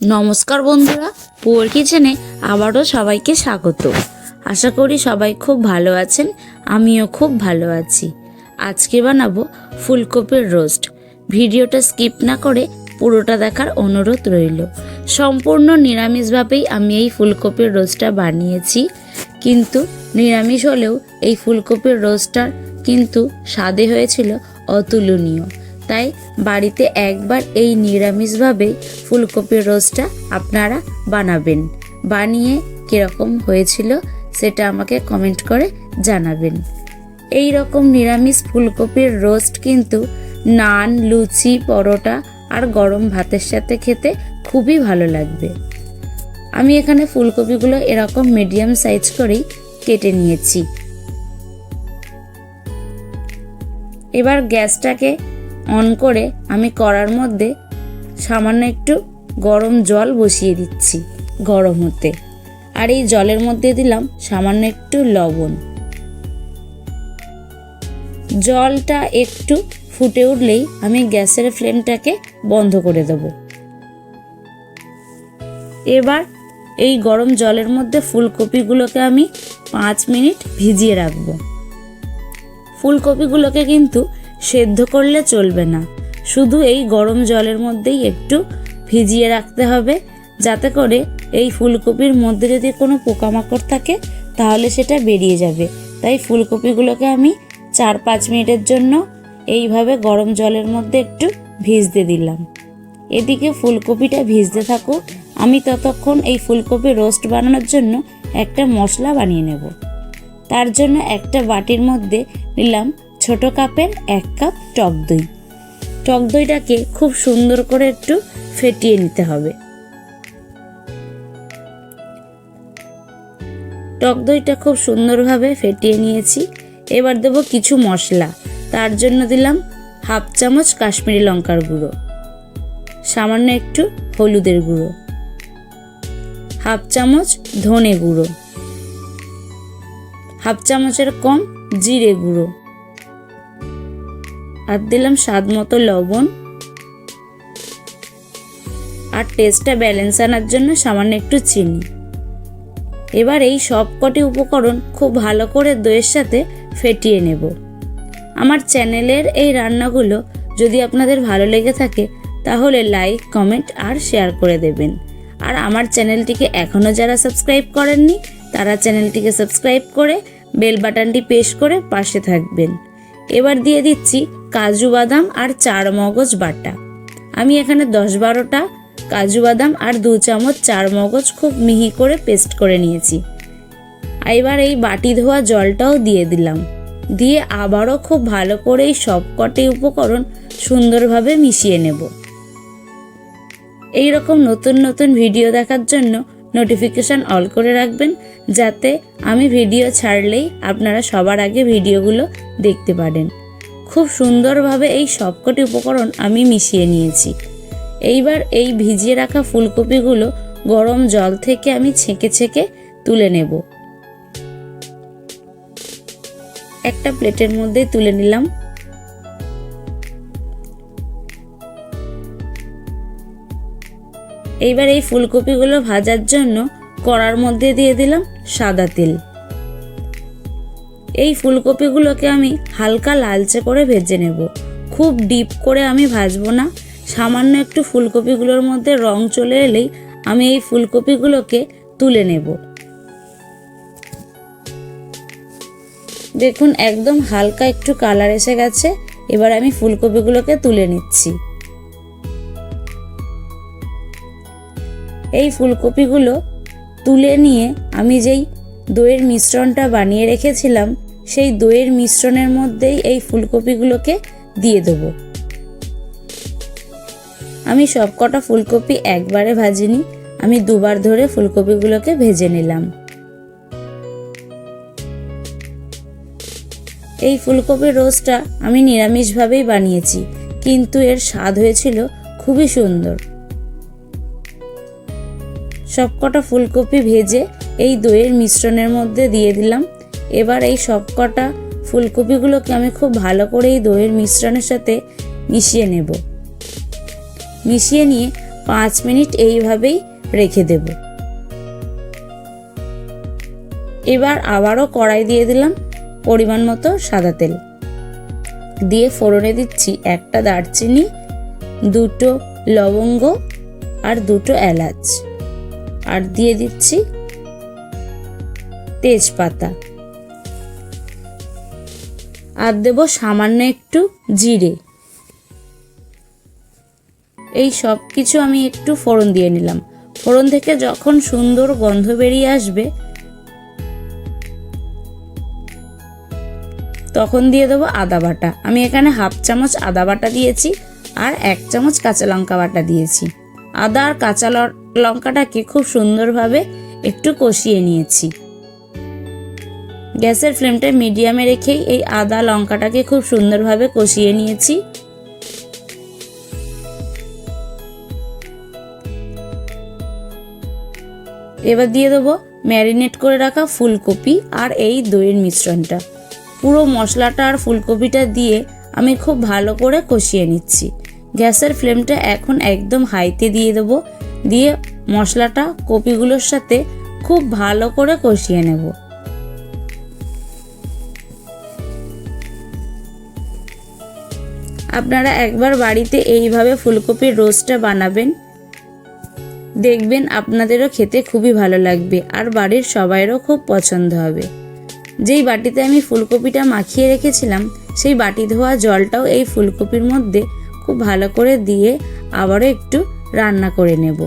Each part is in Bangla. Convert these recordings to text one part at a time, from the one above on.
নমস্কার বন্ধুরা, পুয়ার কিচেনে আবারও সবাইকে স্বাগত। আশা করি সবাই খুব ভালো আছেন, আমিও খুব ভালো আছি। আজকে বানাবো ফুলকপির রোস্ট। ভিডিওটা স্কিপ না করে পুরোটা দেখার অনুরোধ রইল। সম্পূর্ণ নিরামিষভাবেই আমি এই ফুলকপির রোস্টটা বানিয়েছি, কিন্তু নিরামিষ হলেও এই ফুলকপির রোস্টটার কিন্তু স্বাদে হয়েছিল অতুলনীয়। তাই বাড়িতে একবার এই নিরামিষভাবে ফুলকপির রোস্টটা আপনারা বানাবেন। বানিয়ে কীরকম হয়েছিল সেটা আমাকে কমেন্ট করে জানাবেন। এই রকম নিরামিষ ফুলকপির রোস্ট কিন্তু নান, লুচি, পরোটা আর গরম ভাতের সাথে খেতে খুবই ভালো লাগবে। আমি এখানে ফুলকপিগুলো এরকম মিডিয়াম সাইজ করেই কেটে নিয়েছি। এবার গ্যাসটাকে অন করে আমি কড়ার মধ্যে সামান্য একটু গরম জল বসিয়ে দিচ্ছি গরম হতে। আর এই জলের মধ্যে দিলাম সামান্য একটু লবণ। জলটা একটু ফুটে উঠলেই আমি গ্যাসের ফ্লেমটাকে বন্ধ করে দেব। এবার এই গরম জলের মধ্যে ফুলকপিগুলোকে আমি পাঁচ মিনিট ভিজিয়ে রাখব। ফুলকপিগুলোকে কিন্তু সেদ্ধ করলে চলবে না। শুধু এই গরম জলের মধ্যেই একটু ভিজিয়ে রাখতে হবে, যাতে করে এই ফুলকপির মধ্যে যদি কোনো পোকামাকড় থাকে, তাহলে সেটা বেরিয়ে যাবে। তাই ফুলকপিগুলোকে আমি চার পাঁচ মিনিটের জন্য এইভাবে গরম জলের মধ্যে একটু ভিজতে দিলাম। এদিকে ফুলকপিটা ভিজতে থাকুক, আমি ততক্ষণ এই ফুলকপি রোস্ট বানানোর জন্য একটা মশলা বানিয়ে নেব। তার জন্য একটা বাটির মধ্যে নিলাম ছোট কাপের এক কাপ টক দই। টক দইটাকে খুব সুন্দর করে একটু ফেটিয়ে নিতে হবে। টক দইটা খুব সুন্দরভাবে ফেটিয়ে নিয়েছি। এবার দেব কিছু মশলা। তার জন্য দিলাম হাফ চামচ কাশ্মীরি লঙ্কার গুঁড়ো। সামান্য একটু হলুদের গুঁড়ো। হাফ চামচ ধনে গুঁড়ো। হাফ চামচের কম জিরে গুঁড়ো। আর দিলাম স্বাদ মতো লবণ। আর টেস্টটা ব্যালেন্স আনার জন্য সামান্য একটু চিনি। এবার এই সব কটি উপকরণ খুব ভালো করে দইয়ের সাথে ফেটিয়ে নেব। আমার চ্যানেলের এই রান্নাগুলো যদি আপনাদের ভালো লেগে থাকে, তাহলে লাইক কমেন্ট আর শেয়ার করে দেবেন। আর আমার চ্যানেলটিকে এখনও যারা সাবস্ক্রাইব করেননি, তারা চ্যানেলটিকে সাবস্ক্রাইব করে বেল বাটনটি পেশ করে পাশে থাকবেন। এবার দিয়ে দিচ্ছি কাজু বাদাম আর চার মগজ বাটা। আমি এখানে দশ বারোটা কাজু বাদাম আর দু চামচ চার মগজ খুব মিহি করে পেস্ট করে নিয়েছি। এবার এই বাটি ধোয়া জলটাও দিয়ে দিলাম। দিয়ে আবারও খুব ভালো করে এই সবকটি উপকরণ সুন্দরভাবে মিশিয়ে নেব। এই রকম নতুন নতুন ভিডিও দেখার জন্য নোটিফিকেশান অল করে রাখবেন, যাতে আমি ভিডিও ছাড়লেই আপনারা সবার আগে ভিডিওগুলো দেখতে পারেন। খুব সুন্দরভাবে এই সবকটি উপকরণ আমি মিশিয়ে নিয়েছি। এইবার এই ভিজিয়ে রাখা ফুলকপিগুলো গরম জল থেকে আমি ছেঁকে ছেঁকে তুলে নেব। একটা প্লেটের মধ্যে তুলে নিলাম। এইবার এই ফুলকপিগুলো ভাজার জন্য কড়ার মধ্যে দিয়ে দিলাম সাদা তেল। এই ফুলকপিগুলোকে আমি হালকা লালচে করে ভেজে নেব। খুব ডিপ করে আমি ভাজবো না। সামান্য একটু ফুলকপিগুলোর মধ্যে রং চলে এলেই আমি এই ফুলকপিগুলোকে তুলে নেব। দেখুন, একদম হালকা একটু কালার এসে গেছে। এবার আমি ফুলকপিগুলোকে তুলে নিচ্ছি। এই ফুলকপিগুলো তুলে নিয়ে আমি যেই দইয়ের মিশ্রণটা বানিয়ে রেখেছিলাম সেই দইয়ের মিশ্রণের মধ্যেই এই ফুলকপিগুলোকে দিয়ে দেব। আমি সবকটা ফুলকপি একবারে ভাজিনি, আমি দুবার ধরে ফুলকপিগুলোকে ভেজে নিলাম। এই ফুলকপির রোস্টটা আমি নিরামিষভাবেই বানিয়েছি, কিন্তু এর স্বাদ হয়েছিল খুবই সুন্দর। সবকটা ফুলকপি ভেজে এই দইয়ের মিশ্রণের মধ্যে দিয়ে দিলাম। এবার এই সবকটা ফুলকপিগুলোকে আমি খুব ভালো করে এই দইয়ের মিশ্রণের সাথে মিশিয়ে নেব। মিশিয়ে নিয়ে পাঁচ মিনিট এইভাবেই রেখে দেব। এবার আবারও কড়াই দিয়ে দিলাম পরিমাণ মতো সাদা তেল। দিয়ে ফোড়নে দিচ্ছি একটা দারচিনি, দুটো লবঙ্গ আর দুটো এলাচ। আর দিয়ে দিচ্ছি তেজপাতা। আর দেব সামান্য একটু জিরে। এই সব কিছু আমি একটু ফোড়ন দিয়ে নিলাম। ফোড়ন থেকে যখন সুন্দর গন্ধ বেরিয়ে আসবে, তখন দিয়ে দেবো আদা বাটা। আমি এখানে হাফ চামচ আদা বাটা দিয়েছি আর এক চামচ কাঁচা লঙ্কা বাটা দিয়েছি। আদা আর কাঁচা লঙ্কাটাকে খুব সুন্দরভাবে একটু কষিয়ে নিয়েছি। গ্যাসের ফ্লেমটা মিডিয়ামে রেখেই এই আদা লঙ্কাটাকে খুব সুন্দরভাবে কষিয়ে নিয়েছি। এবার দিয়ে দেবো ম্যারিনেট করে রাখা ফুলকপি আর এই দইয়ের মিশ্রণটা। পুরো মশলাটা আর ফুলকপিটা দিয়ে আমি খুব ভালো করে কষিয়ে নিচ্ছি। গ্যাসের ফ্লেমটা এখন একদম হাইতে দিয়ে দেবো। দিয়ে মশলাটা কপিগুলোর সাথে খুব ভালো করে কষিয়ে নেব। আপনারা একবার বাড়িতে এইভাবে ফুলকপির রোস্টটা বানাবেন। দেখবেন আপনাদেরও খেতে খুবই ভালো লাগবে আর বাড়ির সবাইয়েরও খুব পছন্দ হবে। যেই বাটিতে আমি ফুলকপিটা মাখিয়ে রেখেছিলাম, সেই বাটি ধোয়া জলটাও এই ফুলকপির মধ্যে খুব ভালো করে দিয়ে আবারও একটু রান্না করে নেব।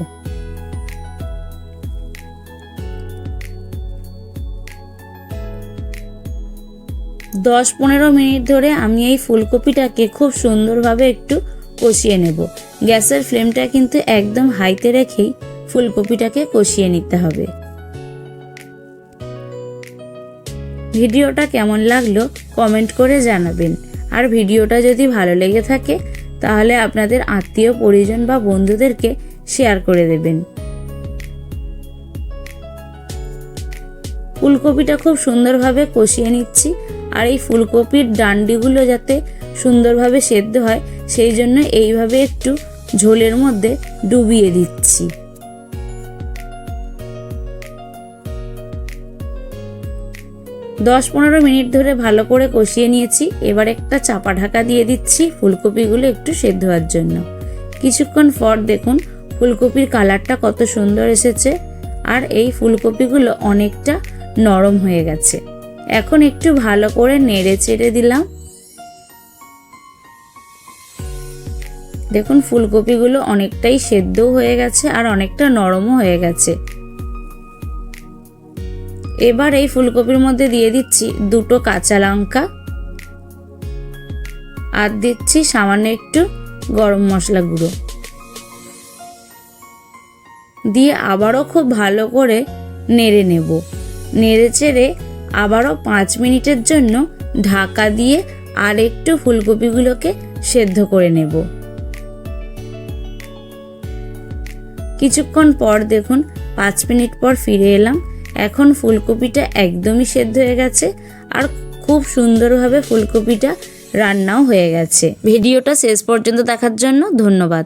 দশ পনেরো মিনিট ধরে আমি এই ফুলকপিটাকে খুব সুন্দরভাবে একটু কষিয়ে নেব। গ্যাসের ফ্লেমটা কিন্তু একদম হাইতে রেখেই ফুলকপিটাকে কষিয়ে নিতে হবে। ভিডিওটা কেমন লাগল কমেন্ট করে জানাবেন। আর ভিডিওটা যদি ভালো লেগে থাকে, তাহলে আপনাদের আত্মীয়, পরিজন বা বন্ধুদেরকে শেয়ার করে দেবেন। ফুলকপিটা খুব সুন্দরভাবে কষিয়ে নিচ্ছি। আর এই ফুলকপির ডান্ডিগুলো যাতে সুন্দরভাবে সেদ্ধ হয়, সেই জন্য এইভাবে একটু ঝোলের মধ্যে ডুবিয়ে দিচ্ছি। দশ পনেরো মিনিট ধরে ভালো করে কষিয়ে নিয়েছি। এবার একটা চাপা ঢাকা দিয়ে দিচ্ছি ফুলকপিগুলো একটু সেদ্ধ হওয়ার জন্য। কিছুক্ষণ পর দেখুন ফুলকপির কালারটা কত সুন্দর এসেছে। আর এই ফুলকপিগুলো অনেকটা নরম হয়ে গেছে। এখন একটু ভালো করে নেড়ে চেড়ে দিলাম। দেখুন, ফুলকপিগুলো অনেকটাই সেদ্ধও হয়ে গেছে আর অনেকটা নরমও হয়ে গেছে। এবার এই ফুলকপির মধ্যে দিয়ে দিচ্ছি দুটো কাঁচা লঙ্কা আর দিচ্ছি সামান্য একটু গরম মশলা গুঁড়ো। দিয়ে আবারও খুব ভালো করে নেড়ে নেব। নেড়ে চেড়ে আবারও পাঁচ মিনিটের জন্য ঢাকা দিয়ে আর একটু ফুলকপিগুলোকে সেদ্ধ করে নেব। কিছুক্ষণ পর দেখুন, পাঁচ মিনিট পর ফিরে এলাম। এখন ফুলকপিটা একদমই সেদ্ধ হয়ে গেছে আর খুব সুন্দরভাবে ফুলকপিটা রান্নাও হয়ে গেছে। ভিডিওটা শেষ পর্যন্ত দেখার জন্য ধন্যবাদ।